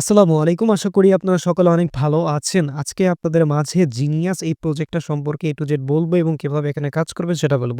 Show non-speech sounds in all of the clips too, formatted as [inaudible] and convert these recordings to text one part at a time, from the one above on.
আসসালামু আলাইকুম। আশা করি আপনারা সকলে অনেক ভালো আছেন। আজকে আপনাদের মাঝে জিনিয়াস এই প্রজেক্টটা সম্পর্কে to Z বলব এবং কীভাবে এখানে কাজ করবেন সেটা বলব।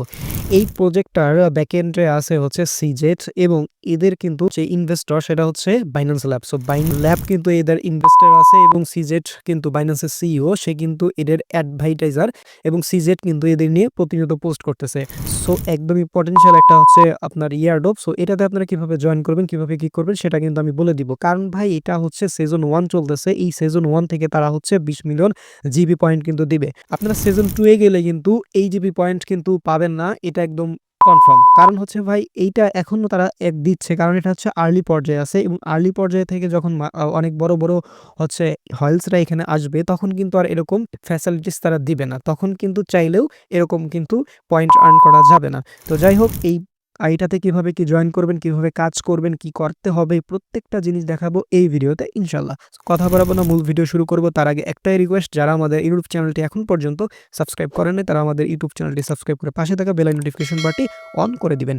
এই প্রজেক্টটার ব্যাকএন্ডে আছে হচ্ছে সিজেট এবং এদের কিন্তু যে ইনভেস্টর সেটা হচ্ছে Binance lab. So Binance lab কিন্তু এদের ইনভেস্টর আছে এবং সিজেট কিন্তু বাইন্যান্সের সিইও সে কিন্তু এদের অ্যাডভাইটাইজার এবং সিজেট কিন্তু এদের নিয়ে প্রতিনিয়ত পোস্ট করতেছে। সো একদমই পটেনশিয়াল একটা হচ্ছে আপনার ইয়ারড্রপ। সো এটাতে আপনারা কীভাবে জয়েন করবেন, কীভাবে কি করবেন সেটা কিন্তু আমি বলে দিব। কারণ ভাই এটা হচ্ছে সেজন ওয়ান চলতেছে। এই সেজন ওয়ান থেকে তারা হচ্ছে 20 মিলিয়ন জিবি পয়েন্ট কিন্তু দিবে। আপনারা সেজন 2 এ গেলে কিন্তু এই জিবি পয়েন্ট কিন্তু পাবেন না। এটা একদম কনফার্ম। কারণ হচ্ছে ভাই এইটা এখনও তারা এক দিচ্ছে। কারণ এটা হচ্ছে আর্লি পর্যায়ে আছে এবং আর্লি পর্যায়ে থেকে যখন অনেক বড়, বড় হচ্ছে হোয়াইলসরা এখানে আসবে তখন কিন্তু আর এরকম ফ্যাসিলিটিস তারা দিবে না। তখন কিন্তু চাইলেও এরকম কিন্তু পয়েন্ট আর্ন করা যাবে না। তো যাই হোক এই আ এইটাতে কীভাবে কি জয়েন করবেন, কীভাবে কাজ করবেন, কি করতে হবে প্রত্যেকটা জিনিস দেখাবো এই ভিডিওতে ইনশাল্লাহ কথা বলাবো না মূল ভিডিও শুরু করব তার আগে একটাই রিকোয়েস্ট যারা আমাদের ইউটিউব চ্যানেলটি এখন পর্যন্ত সাবস্ক্রাইব করেন তারা আমাদের ইউটিউব চ্যানেলটি সাবস্ক্রাইব করে পাশে থাকা বেল নোটিফিকেশন বারটি অন করে দিবেন।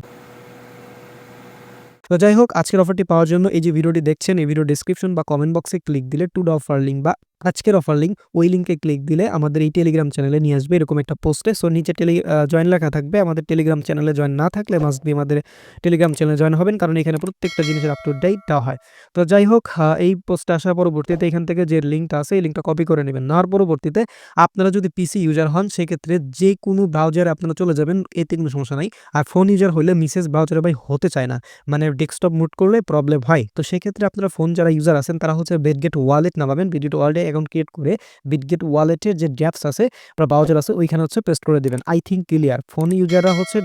তো যাই হোক আজকের অফারটি পাওয়ার জন্য এই যে ভিডিওটি দেখছেন এই ভিডিও ডেসক্রিপশন বা কমেন্ট বক্সে ক্লিক দিলে টু ডা অফার লিঙ্ক বা আজকের অফার লিঙ্ক ওই লিঙ্কে ক্লিক দিলে আমাদের এই টেলিগ্রাম চ্যানেলে নিয়ে আসবে এরকম একটা পোস্টে। সো নিচে টেলি জয়েন লেখা থাকবে। আমাদের টেলিগ্রাম চ্যানেলে জয়েন না থাকলে মাস্ট বি আমাদের টেলিগ্রাম চ্যানেলে জয়েন হবেন। কারণ এখানে প্রত্যেকটা জিনিসের আপ টু ডেট দেওয়া হয়। তো যাই হোক এই পোস্টে আসার পরবর্তীতে এখান থেকে যে লিঙ্কটা আছে, এই লিঙ্কটা কপি করে নিবেন। নেওয়ার পরবর্তীতে আপনারা যদি পিসি ইউজার হন, সেক্ষেত্রে যে কোনো ব্রাউজারে আপনারা চলে যাবেন, এতে কোনো সমস্যা নাই। আর ফোন ইউজার হইলে মিসেস ব্রাউজারে ভাই হতে চায় না। মানে ডেস্কটপ মুট করলে প্রবলেম হয়। তো সেক্ষেত্রে আপনারা ফোন যারা ইউজার আছেন, তারা হচ্ছে বিটগেট ওয়ালেট নামাবেন। বিটগেট ওয়ালেটে অ্যাকাউন্ট ক্রিয়েট করে বিটগেট ওয়ালেটের যে ড্যাপস আছে বা ব্রাউজার আছে, ওইখানে হচ্ছে পেস্ট করে দিবেন। I think clear. ফোন ইউজাররা হচ্ছে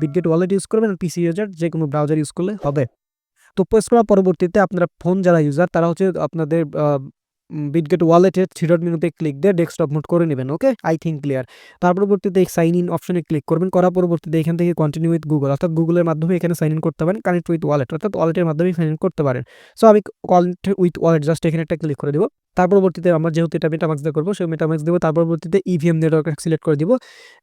বিটগেট ওয়ালেট ইউজ করবেন পিসি ইউজার যে কোনো ব্রাউজার ইউজ করলে হবে। তো পেস্ট করার পরবর্তীতে আপনারা ফোন যারা ইউজার তারা হচ্ছে আপনাদের বিটগেট ওয়ালেটের থ্রি ডট মেনুতে ক্লিক দিয়ে ডেস্কটপ মুট করে নেবেন ওকে? I think clear. তার পরবর্তীতে সাইন ইন অপশনে ক্লিক করবেন। করার পরবর্তীতে এখান থেকে কন্টিনিউ উইথ গুগল অর্থাৎ গুগলের মাধ্যমে এখানে সাইন ইন করতে পারেন। কানেক্ট উইথ ওয়ালেট অর্থাৎ ওয়ালেটের মাধ্যমেই সাইন ইন করতে পারেন। সো আমি কানেক্ট উইথ ওয়ালেট জাস্ট এখানে একটা ক্লিক করে দিব। তার পরবর্তীতে আমরা যেহেতু এটা মেটামাক্স দিয়ে করব, সেই মেটামাক্স দেবো, তার পরবর্তীতে ইভিএম নেটওয়ার্ক সিলেক্ট করে দিব।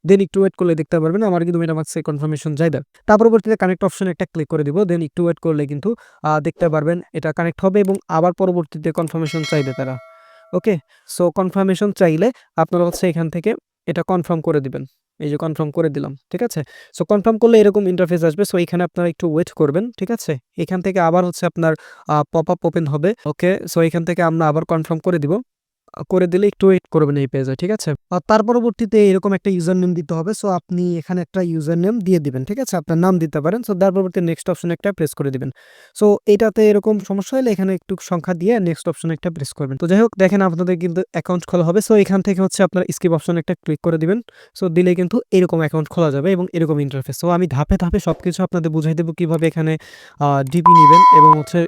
দেন একটু ওয়েট করলে দেখতে পারবেন, আমার কিন্তু মেটামাক্সে কনফার্মেশন যাইবে। তার পরবর্তীতে কানেক্ট অপশন একটা ক্লিক করে দিব। দেন একটু ওয়েট করলে কিন্তু দেখতে পারবেন এটা কানেক্ট হবে এবং আবার পরবর্তীতে কনফার্মেশন চাইবে তারা। ওকে? সো কনফার্মেশন চাইলে আপনারা হচ্ছে এখান থেকে এটা কনফার্ম করে দিবেন। এই যে কনফার্ম করে দিলাম। ঠিক আছে? সো কনফার্ম করলে এরকম ইন্টারফেস আসবে। সো এখানে আপনারা একটু ওয়েট করবেন। ঠিক আছে? এখান থেকে আবার হচ্ছে আপনার পপ আপ ওপেন হবে। ওকে? সো এখান থেকে আমরা আবার কনফার্ম করে দিব। করে দিলে একটু ওয়েট করবেন এই পেজে। ঠিক আছে? আর তার পরবর্তীতে এরকম একটা ইউজার নেম দিতে হবে। সো আপনি এখানে একটা ইউজার নেম দিয়ে দিবেন। ঠিক আছে? আপনার নাম দিতে পারেন। সো তার পরবর্তীতে নেক্সট অপশন একটা প্রেস করে দিবেন। সো এটাতে এরকম সমস্যা হলে এখানে একটু সংখ্যা দিয়ে নেক্সট অপশনে একটা প্রেস করবেন। তো যাই হোক দেখেন আপনাদের কিন্তু অ্যাকাউন্ট খোলা হবে। সো এখান থেকে হচ্ছে আপনার স্কিপ অপশন একটা ক্লিক করে দিবেন। সো দিলে কিন্তু এরকম অ্যাকাউন্ট খোলা যাবে এবং এরকম ইন্টারফেস। সো আমি ধাপে, ধাপে সব কিছু আপনাদের বুঝাই দেবো কীভাবে এখানে ডিপি নিবেন এবং হচ্ছে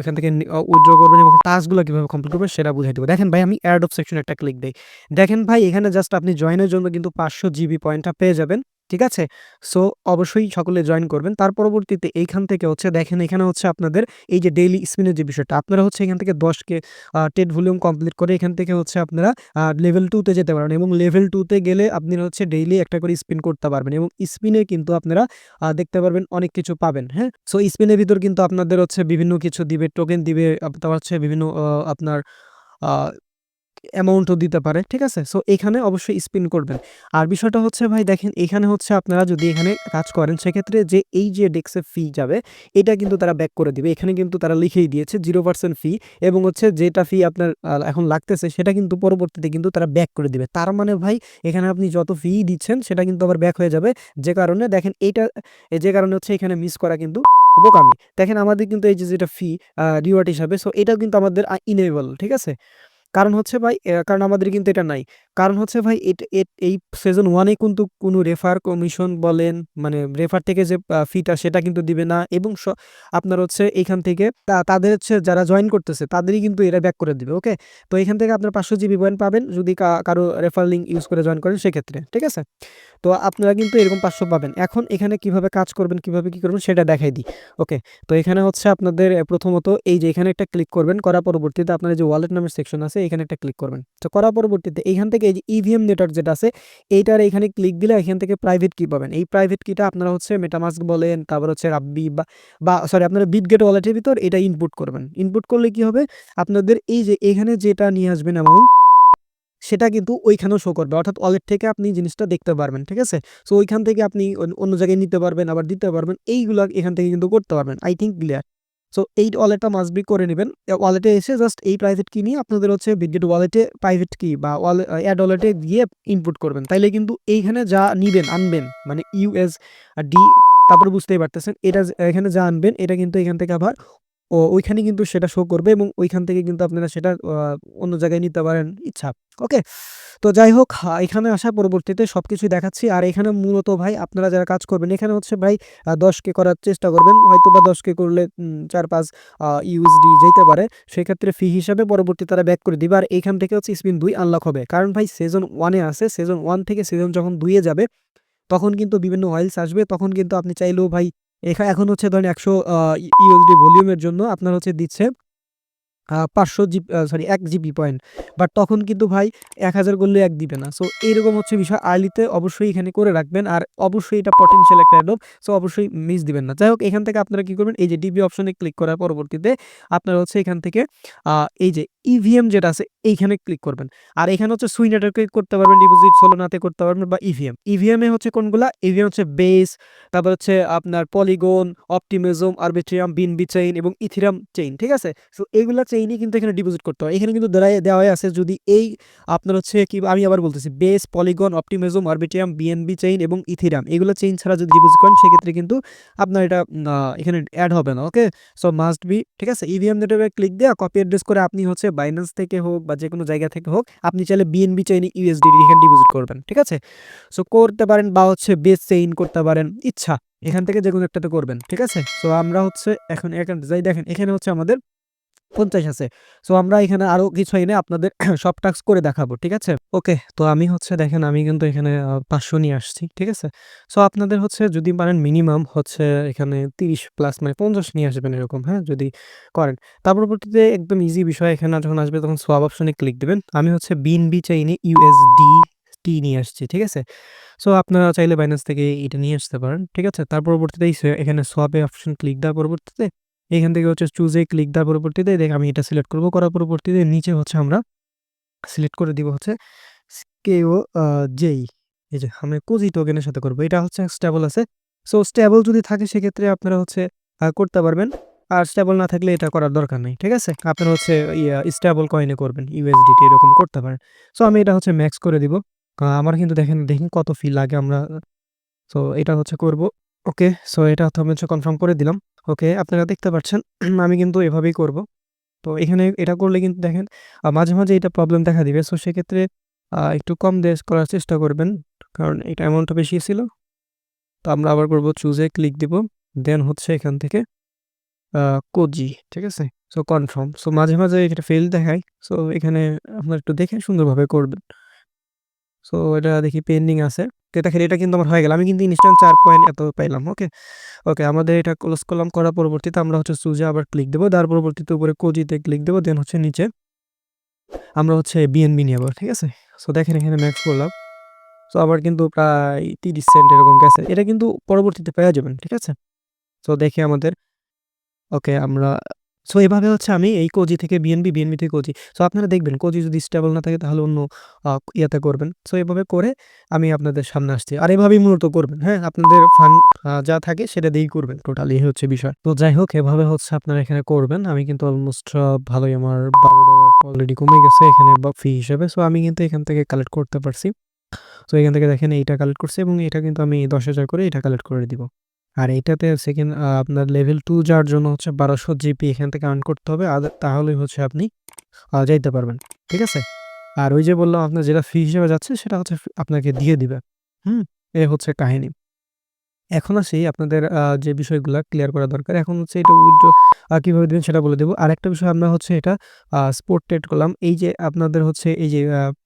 এখান থেকে উইথড্র করবেন এবং টাস্কগুলো কীভাবে কমপ্লিট করবেন সেটা বুঝাই দেবো দেখেন ভাই আমি এয়ারড্রপ সেকশনে একটা ক্লিক দেই। দেখেন ভাই এখানে জাস্ট আপনি জয়েনের জন্য কিন্তু ৫০০ জিবি পয়েন্টটা পেয়ে যাবেন। ঠিক আছে? সো অবশ্যই সকলে জয়েন করবেন। তার পরবর্তীতে এইখান থেকে হচ্ছে দেখেন এখানে হচ্ছে আপনাদের এই যে ডেইলি স্পিনের যে বিষয়টা আপনারা হচ্ছে এখান থেকে ১০ কে আ 10 ভলিউম কমপ্লিট করে এখান থেকে হচ্ছে আপনারা লেভেল টুতে যেতে পারেন এবং লেভেল টুতে গেলে আপনারা হচ্ছে ডেইলি একটা করে স্পিন করতে পারবেন এবং স্পিনে কিন্তু আপনারা দেখতে পারবেন অনেক কিছু পাবেন। হ্যাঁ? সো স্পিনের ভিতর কিন্তু আপনাদের হচ্ছে বিভিন্ন কিছু দিবে, টোকেন দিবে, তারপর হচ্ছে বিভিন্ন আপনার অ্যামাউন্টও দিতে পারে। ঠিক আছে? সো এখানে অবশ্যই স্পিন করবেন। আর বিষয়টা হচ্ছে ভাই, দেখেন, এখানে হচ্ছে আপনারা যদি এখানে কাজ করেন, সেক্ষেত্রে যে এই যে ডেস্কে ফি যাবে, এটা কিন্তু তারা ব্যাক করে দিবে। এখানে কিন্তু তারা লিখেই দিয়েছে জিরো পার্সেন্ট ফি এবং হচ্ছে যেটা ফি আপনার এখন লাগতেছে, সেটা কিন্তু পরবর্তীতে কিন্তু তারা ব্যাক করে দিবে। তার মানে ভাই, এখানে আপনি যত ফি দিচ্ছেন, সেটা কিন্তু আবার ব্যাক হয়ে যাবে। যে কারণে, দেখেন এইটা যে কারণে হচ্ছে এখানে মিস করা কিন্তু বোকামি। দেখেন, আমাদের কিন্তু এই যে যেটা ফি রিওয়ার্ড হিসাবে সো এটাও কিন্তু আমাদের ইনেবল। ঠিক আছে? কারণ হচ্ছে ভাই কারণ আমাদের কিন্তু এটা নাই। কারণ হচ্ছে ভাই এই সিজন ওয়ানে কিন্তু কোনো রেফার কমিশন বলেন মানে রেফার থেকে যে ফিটা সেটা কিন্তু দিবে না এবং আপনার হচ্ছে এখান থেকে তাদের হচ্ছে যারা জয়েন করতেছে তাদেরই কিন্তু এরা ব্যাক করে দিবে। ওকে? তো এখান থেকে আপনার ৫০০ জিবি পয়েন্ট পাবেন যদি কারও রেফার লিঙ্ক ইউজ করে জয়েন করেন সেক্ষেত্রে। ঠিক আছে? তো আপনারা কিন্তু এরকম ৫০০ পাবেন। এখন এখানে কীভাবে কাজ করবেন, কীভাবে কি করবেন সেটা দেখাই দিই। ওকে? তো এখানে হচ্ছে আপনাদের প্রথমত এই যে এখানে একটা ক্লিক করবেন। করা পরবর্তীতে আপনার যে ওয়ালেট নামের সেকশন আছে এখানে একটা ক্লিক করবেন। তো করা পরবর্তীতে এইখান থেকে এই যে ইভিএম নেটওয়ার্ক যেটা আছে, এইটার এখানে ক্লিক দিলে এখান থেকে প্রাইভেট কি পাবেন। এই প্রাইভেট কিটা আপনারা হচ্ছে মেটামাস্ক বলেন, তারপর হচ্ছে রাব্বি বা বা সরি আপনারা বিটগেট ওয়ালেটের ভিতর এটা ইনপুট করবেন। ইনপুট করলে কি হবে? আপনাদের এই যে এখানে যেটা নিয়ে আসবেন অ্যামাউন্ট সেটা কিন্তু ওইখানেও শো করবে। অর্থাৎ ওয়ালেট থেকে আপনি জিনিসটা দেখতে পারবেন, ঠিক আছে? সো ওইখান থেকে আপনি অন্য জায়গায় নিতে পারবেন, আবার দিতে পারবেন, এইগুলো এখান থেকে কিন্তু করতে পারবেন। আই থিঙ্ক ক্লিয়ার সো এই ওয়ালেটটা মাস্ট বি করে নেবেন। ওয়ালেটে এসে জাস্ট এই প্রাইভেট কি নিয়ে আপনাদের হচ্ছে বিদ্যুৎ ওয়ালেটে প্রাইভেট কি বা অ্যাড ওয়ালেটে গিয়ে ইনপুট করবেন। তাইলে কিন্তু এইখানে যা নিবেন, আনবেন মানে ইউএস ডি তারপরে বুঝতেই পারতেছেন, এটা এখানে যা আনবেন, এটা কিন্তু এখান থেকে আবার ও ওইখানে কিন্তু সেটা শো করবে এবং ওইখান থেকে কিন্তু আপনারা সেটা অন্য জায়গায় নিতে পারেন ইচ্ছা। ওকে তো যাই হোক এখানে আসা পরবর্তীতে সব কিছুই দেখাচ্ছি। আর এখানে মূলত ভাই আপনারা যারা কাজ করবেন, এখানে হচ্ছে ভাই দশ কে করার চেষ্টা করবেন। হয়তো বা দশ কে করলে চার পাঁচ ইউএসডি যেতে পারে। সেক্ষেত্রে ফি হিসাবে পরবর্তী তারা ব্যাক করে দিবে। আর এখান থেকে হচ্ছে স্পিন দুই আনলক হবে। কারণ ভাই সেজন ওয়ানে আছে। সেজন ওয়ান থেকে সেজন যখন দুইয়ে যাবে, তখন কিন্তু বিভিন্ন অয়েলস আসবে। তখন কিন্তু আপনি চাইলেও ভাই এখানে এখন হচ্ছে ধরেন একশো ইউএসডি ভলিউমের জন্য আপনার হচ্ছে দিচ্ছে পাঁচশো জি সরি এক জিবি পয়েন্ট বাট তখন কিন্তু ভাই এক হাজার করলে এক দিবে না। সো এইরকম হচ্ছে বিষয়। আর্লিতে অবশ্যই এখানে করে রাখবেন। আর অবশ্যই এটা পটেনশিয়াল একটা অ্যাডব সো অবশ্যই মিস দিবেন না। যাই হোক এখান থেকে আপনারা কি করবেন? এই যে ডিবি অপশনে ক্লিক করার পরবর্তীতে আপনারা হচ্ছে এখান থেকে এই যে ইভিএম যেটা আছে, এইখানে ক্লিক করবেন। আর এখানে হচ্ছে সুই নেটওয়ার্কে করতে পারবেন ডিপোজিট সোলোনাতে করতে পারবেন বা ইভিএম ইভিএম এ হচ্ছে কোনগুলা? ইভিএম হচ্ছে বেস তারপর হচ্ছে আপনার Polygon Optimism Arbitrum BNB chain এবং ইথিরাম চেইন ঠিক আছে? সো এইগুলা চেইনই কিন্তু এখানে ডিপোজিট করতে হয়। এখানে কিন্তু দেওয়া দেওয়া আছে যদি এই আপনার হচ্ছে কি আমি আবার বলতেছি base Polygon Optimism Arbitrum BNB chain এবং ইথিরাম এগুলো চেইন ছাড়া যদি ডিপোজিট করেন, সেক্ষেত্রে কিন্তু আপনার এটা এখানে অ্যাড হবে না ওকে সো মাস্ট বি ঠিক আছে? ইভিএম নেটওয়ার্কে ক্লিক দেওয়া কপি অ্যাড্রেস করে আপনি হচ্ছে বাইন্যান্স থেকে হোক বা যে কোনো জায়গা থেকে হোক, আপনি চাইলে বিএনবি চেইন ইউএসডি এখানে ডিপোজিট করবেন, ঠিক আছে? সো করতে পারেন বা হচ্ছে বেস চেইন করতে পারেন, ইচ্ছা, এখান থেকে যে কোনো একটাতে করবেন, ঠিক আছে? সো আমরা হচ্ছে এখন এখানে যাই দেখেন, এখানে হচ্ছে আমাদের পঞ্চাশ আছে। সো আমরা এখানে আরও কিছু এনে আপনাদের [coughs] সব টাস্ক করে দেখাবো, ঠিক আছে? ওকে তো আমি হচ্ছে দেখেন, আমি কিন্তু এখানে পাঁচশো নিয়ে আসছি, ঠিক আছে? সো আপনাদের হচ্ছে যদি পারেন মিনিমাম হচ্ছে এখানে তিরিশ প্লাস মানে পঞ্চাশ নিয়ে আসবেন এরকম হ্যাঁ? যদি করেন। তার পরবর্তীতে একদম ইজি বিষয়, এখানে যখন আসবে তখন সোয়াব অপশনে ক্লিক দেবেন। আমি হচ্ছে বিন বিএনবি চাইনি ইউএসডি টি নিয়ে আসছি, ঠিক আছে? সো আপনারা চাইলে বাইন্যান্স থেকে এটা নিয়ে আসতে পারেন, ঠিক আছে? তার পরবর্তীতে এখানে সোয়াবে অপশন ক্লিক দেওয়ার পরবর্তীতে এখান থেকে হচ্ছে চুজে ক্লিক দেওয়ার পরবর্তীতে দেখ আমি এটা সিলেক্ট করব, করার পরবর্তীতে নিচে হচ্ছে আমরা সিলেক্ট করে দিব হচ্ছে কেও জেই এই যে আমরা কোজি টোকেনের সাথে করব, এটা হচ্ছে স্টেবল আছে। সো স্টেবল যদি থাকে সেক্ষেত্রে আপনারা হচ্ছে করতে পারবেন। আর স্টেবল না থাকলে এটা করার দরকার নেই, ঠিক আছে? আপনারা হচ্ছে স্টেবল কয়েনে করবেন ইউএসডিটি এরকম করতে পারেন। সো আমি এটা হচ্ছে ম্যাক্স করে দিব। আমার কিন্তু দেখেন দেখেন কত ফি লাগে আমরা সো এটা হচ্ছে করব ওকে সো এটা হচ্ছে কনফার্ম করে দিলাম। ওকে, আপনারা দেখতে পাচ্ছেন, [clears throat] আমি কিন্তু এভাবেই করব। তো এখানে এটা করলে কিন্তু দেখেন মাঝে মাঝে এটা প্রবলেম দেখা দিবে। সো সেক্ষেত্রে একটু কম দেশ করার চেষ্টা করবেন, কারণ এটা অ্যামাউন্টটা বেশি ছিল। তো আমরা আবার করব চুজে ক্লিক দিব দেন হচ্ছে এখান থেকে কোজি ঠিক আছে? সো কনফার্ম সো মাঝে মাঝে এটা ফেল দেখায়। সো এখানে আপনার একটু দেখে সুন্দরভাবে করবেন। সো এটা দেখি পেন্ডিং আছে। তো দেখেন, এটা কিন্তু আমার হয়ে গেল। আমি কিন্তু ইনস্ট্যান্ট চার পয়েন্ট এত পাইলাম ওকে ওকে আমাদের এটা ক্লোজ করলাম। করার পরবর্তীতে আমরা হচ্ছে সুজে আবার ক্লিক দেবো। তার পরবর্তীতে উপরে কোজিতে ক্লিক দেবো। দেন হচ্ছে নিচে আমরা হচ্ছে বিএনবি নিয়ে ঠিক আছে? সো দেখেন, এখানে ম্যাক্স করলাম। সো আবার কিন্তু প্রায় তিরিশ সেন্ট এরকম গেছে। এটা কিন্তু পরবর্তীতে পেয়ে যাবেন, ঠিক আছে? সো দেখি আমাদের। ওকে আমরা সো এভাবে হচ্ছে আমি এই কোজি থেকে বিএনবি বিএনবি থেকে কোজি সো আপনারা দেখবেন কোজি যদি স্টেবল না থাকে তাহলে অন্য ইয়াতে করবেন। সো এভাবে করে আমি আপনাদের সামনে আসছি। আর এভাবেই মূলত করবেন হ্যাঁ? আপনাদের ফান্ড যা থাকে সেটা দিয়েই করবেন। টোটালি হচ্ছে বিষয়। তো যাই হোক, এভাবে হচ্ছে আপনারা এখানে করবেন। আমি কিন্তু অলমোস্ট ভালোই আমার বারো ডলার অলরেডি কমে গেছে এখানে ফি হিসেবে। সো আমি কিন্তু এখান থেকে কালেক্ট করতে পারছি। তো এখান থেকে দেখেন এইটা কালেক্ট করছি এবং এটা কিন্তু আমি দশ হাজার করে এটা কালেক্ট করে দিব। আর এটাতে সেকেন্ড আপনার লেভেল টু যাওয়ার জন্য হচ্ছে বারোশো জিপি এখান থেকে আর্ন করতে হবে। আর তাহলেই হচ্ছে আপনি যাইতে পারবেন, ঠিক আছে? আর ওই যে বললাম, আপনার যেটা ফি হিসেবে যাচ্ছে, সেটা হচ্ছে আপনাকে দিয়ে দিবে। হুম? এ হচ্ছে কাহিনী। এখন আসি আপনাদের যে বিষয়গুলা ক্লিয়ার করা দরকার। এখন হচ্ছে এটা উইথড্র কীভাবে দিবেন সেটা বলে দেব। আরেকটা বিষয় আমরা হচ্ছে এটা স্পোর্ট ট্রেড করলাম। এই যে আপনাদের হচ্ছে এই যে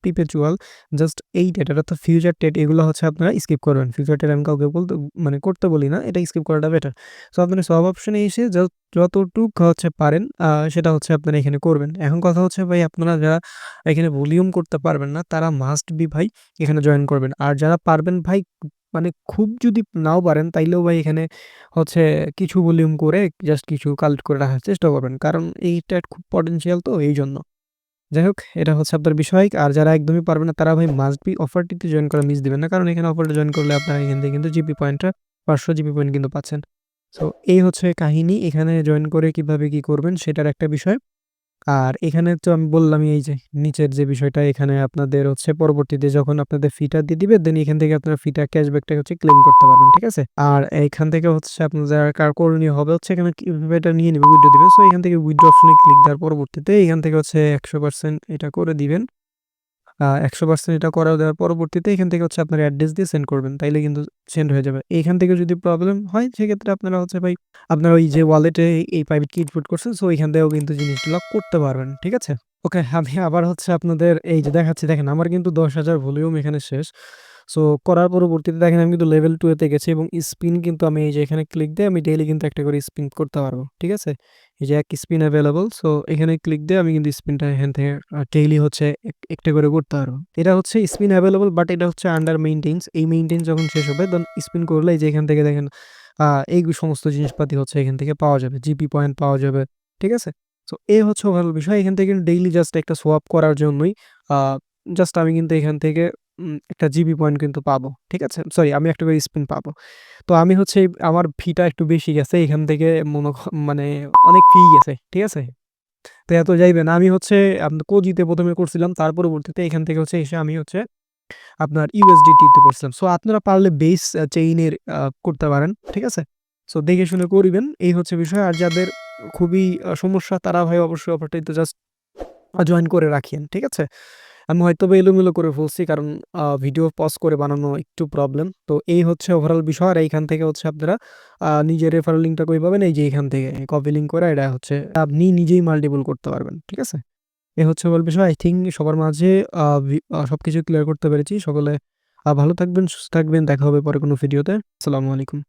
perpetual জাস্ট এই ডেটাটা তো ফিউচার ট্রেড এগুলো হচ্ছে আপনারা স্কিপ করবেন। ফিউচার ট্রেড আমি কাউকে বলতে মানে করতে বলি না। এটা স্কিপ করাটা বেটার। সো আপনারা সব অপশনে এসে যা যতটুক হচ্ছে পারেন সেটা হচ্ছে আপনারা এখানে করবেন। এখন কথা হচ্ছে ভাই, আপনারা যারা এখানে ভলিউম করতে পারবেন না, তারা মাস্ট বি ভাই, এখানে জয়েন করবেন। আর যারা পারবেন ভাই মানে খুব যদি নাও পারেন, তাইলেও ভাই এখানে হচ্ছে কিছু ভলিউম করে জাস্ট কিছু কালেক্ট করে রাখার চেষ্টা করবেন। কারণ এইটা খুব পটেনশিয়াল তো এই জন্য যাই হোক, এটা হচ্ছে আপনার বিষয়। আর যারা একদমই পারবে না, তারা ভাই মাস্ট বি অফারটিতে জয়েন করা মিস দিবেন না। কারণ এখানে অফারটা জয়েন করলে আপনারা এখান থেকে কিন্তু জিপি পয়েন্টটা ৫০০ জিপি পয়েন্ট কিন্তু পাচ্ছেন। সো এই হচ্ছে কাহিনী। এখানে জয়েন করে কীভাবে কি করবেন, সেটার একটা বিষয়। আর এখানে তো আমি বললাম এই যে নিচের যে বিষয়টা, এখানে আপনাদের হচ্ছে পরবর্তীতে যখন আপনাদের ফিটা দিয়ে দিবে দেন এখান থেকে আপনারা ফিটা ক্যাশব্যাকটা হচ্ছে ক্লেম করতে পারবেন। ঠিক আছে? আর এখান থেকে হচ্ছে আপনাদের কার করণীয় হবে হচ্ছে এখানে কীভাবে এটা নিয়ে নেবে উইড্রো দিবে। সো এখান থেকে উইড্রো অপশনে ক্লিক দেওয়ার পরবর্তীতে এখান থেকে হচ্ছে ১০০% এটা করে দিবেন। আ ১০০% এটা করা দেওয়ার পরবর্তীতে এখান থেকে হচ্ছে আপনার অ্যাড্রেস দিয়ে সেন্ড করবেন। তাইলে কিন্তু সেন্ড হয়ে যাবে। এখান থেকে যদি প্রবলেম হয় সেক্ষেত্রে আপনারা হচ্ছে ভাই আপনার ওই যে ওয়ালেটে এই প্রাইভেট কি ইনপুট করছেন সো এখান থেকেও কিন্তু জিনিসগুলো করতে পারবেন। ঠিক আছে? ওকে আমি আবার হচ্ছে আপনাদের এই যে দেখাচ্ছি দেখেন আমার কিন্তু ১০,০০০ ভলিউম এখানে শেষ। সো করার পরবর্তীতে দেখেন আমি কিন্তু লেভেল 2 তে গেছি এবং স্পিন কিন্তু আমি এই যে এখানে ক্লিক দিয়ে আমি ডেইলি কিন্তু একটা করে স্পিন করতে পারব। ঠিক আছে? এই যে এক স্পিন অ্যাভেলেবল সো এখানে ক্লিক দিয়ে আমি কিন্তু স্পিনটা এখান থেকে ডেইলি হচ্ছে একটা করে করতে পারব। এটা হচ্ছে স্পিন অ্যাভেলেবল বাট এটা হচ্ছে আন্ডার মেইনটেন্স। এই মেইনটেন্স যখন শেষ হবে দেন স্পিন করলে এই যে এখান থেকে দেখেন এই সমস্ত জিনিসপাতি হচ্ছে এখান থেকে পাওয়া যাবে। জিপি পয়েন্ট পাওয়া যাবে। ঠিক আছে? সো এই হচ্ছে ওভারঅল বিষয়। এখান থেকে কিন্তু ডেইলি জাস্ট একটা সোয়াপ করার জন্যই জাস্ট আমি কিন্তু এখান থেকে একটা জিবি পয়েন্ট কিন্তু পাবো। ঠিক আছে? সরি আমি একটা করে স্পিন পাবো। তো আমি হচ্ছে আমার ফিটা একটু বেশি গেছে। এখান থেকে মনে মানে অনেক ফি গেছে। ঠিক আছে? তো এত যাইবেন আমি হচ্ছে কোজিতে ১ম এ করছিলাম। তার পরবর্তীতে এখান থেকে হচ্ছে এসে আমি হচ্ছে আপনার ইউএসডিটি তে করছিলাম। সো আপনারা পারলে বেস চেইনের করতে পারেন। ঠিক আছে? সো দেখে শুনে করিবেন। এই হচ্ছে বিষয়। আর যাদের খুবই সমস্যা, তারা ভাই অবশ্যই অফারটাতে জাস্ট জয়েন করে রাখিয়েন। ঠিক আছে? আমি হয়তোবা এলোমেলো করে ফেলছি কারণ ভিডিও পজ করে বানানো একটু প্রবলেম। তো এই হচ্ছে ওভারঅল বিষয়। আর এইখান থেকে হচ্ছে আপনারা নিজের রেফারেল লিঙ্কটা কই পাবেন? এই যে এখান থেকে কপি লিঙ্ক করে এটা হচ্ছে আপনি নিজেই মাল্টিপল করতে পারবেন। ঠিক আছে? এ হচ্ছে ওভারঅল বিষয়। আই থিংক সবার মাঝে আ সবকিছু ক্লিয়ার করতে পেরেছি। সকলে ভালো থাকবেন, সুস্থ থাকবেন। দেখা হবে পরে কোনো ভিডিওতে। আসসালামু আলাইকুম।